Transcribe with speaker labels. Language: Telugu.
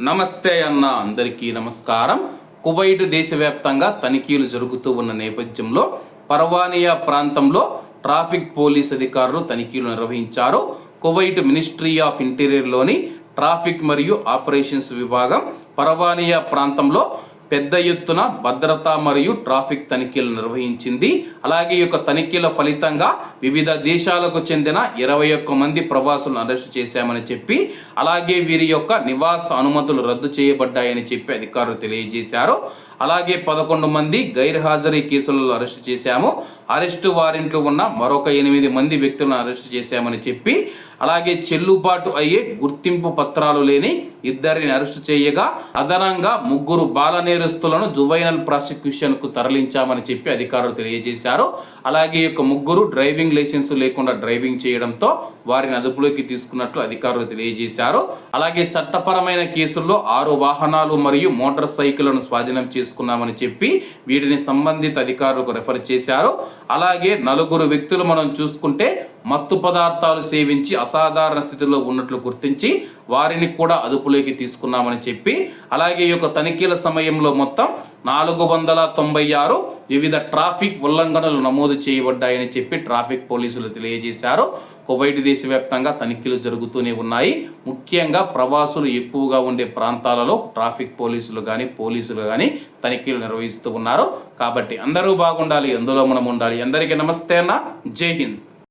Speaker 1: నమస్తే అన్న అందరికీ నమస్కారం. కువైట్ దేశవ్యాప్తంగా తనిఖీలు జరుగుతూ ఉన్న నేపథ్యంలో పర్వానియా ప్రాంతంలో ట్రాఫిక్ పోలీస్ అధికారులు తనిఖీలు నిర్వహించారు. కువైట్ మినిస్ట్రీ ఆఫ్ ఇంటీరియర్లోని ట్రాఫిక్ మరియు ఆపరేషన్స్ విభాగం పర్వానియా ప్రాంతంలో పెద్ద ఎత్తున భద్రత మరియు ట్రాఫిక్ తనిఖీలు నిర్వహించింది. అలాగే ఈ యొక్క తనిఖీల ఫలితంగా వివిధ దేశాలకు చెందిన ఇరవై ఒక్క మంది ప్రవాసులను అరెస్టు చేశామని చెప్పి అలాగే వీరి యొక్క నివాస అనుమతులు రద్దు చేయబడ్డాయని చెప్పి అధికారులు తెలియజేశారు. అలాగే పదకొండు మంది గైర్హాజరీ కేసులలో అరెస్టు చేశాము. అరెస్టు వారెంట్లు ఉన్న మరొక ఎనిమిది మంది వ్యక్తులను అరెస్టు చేశామని చెప్పి అలాగే చెల్లుబాటు అయ్యే గుర్తింపు పత్రాలు లేని ఇద్దరిని అరెస్టు చేయగా అదనంగా ముగ్గురు బాల నేరస్తులను జువైనల్ ప్రాసిక్యూషన్కు తరలించామని చెప్పి అధికారులు తెలియజేశారు. అలాగే ఒక యొక్క ముగ్గురు డ్రైవింగ్ లైసెన్స్ లేకుండా డ్రైవింగ్ చేయడంతో వారిని అదుపులోకి తీసుకున్నట్లు అధికారులు తెలియజేశారు. అలాగే చట్టపరమైన కేసుల్లో ఆరు వాహనాలు మరియు మోటార్ సైకిళ్ళను స్వాధీనం చేసుకున్నామని చెప్పి వీటిని సంబంధిత అధికారులకు రెఫర్ చేశారు. అలాగే నలుగురు వ్యక్తులు మనం చూసుకుంటే మత్తు పదార్థాలు సేవించి అసాధారణ స్థితిలో ఉన్నట్లు గుర్తించి వారిని కూడా అదుపులోకి తీసుకున్నామని చెప్పి అలాగే ఈ యొక్క తనిఖీల సమయంలో మొత్తం నాలుగు వందల తొంభై ఆరు వివిధ ట్రాఫిక్ ఉల్లంఘనలు నమోదు చేయబడ్డాయని చెప్పి ట్రాఫిక్ పోలీసులు తెలియజేశారు. కువైట్ దేశవ్యాప్తంగా తనిఖీలు జరుగుతూనే ఉన్నాయి. ముఖ్యంగా ప్రవాసులు ఎక్కువగా ఉండే ప్రాంతాలలో ట్రాఫిక్ పోలీసులు కానీ పోలీసులు కానీ తనిఖీలు నిర్వహిస్తూ ఉన్నారు. కాబట్టి అందరూ బాగుండాలి అందులో మనం ఉండాలి. అందరికీ నమస్తే అన్న. జై హింద్.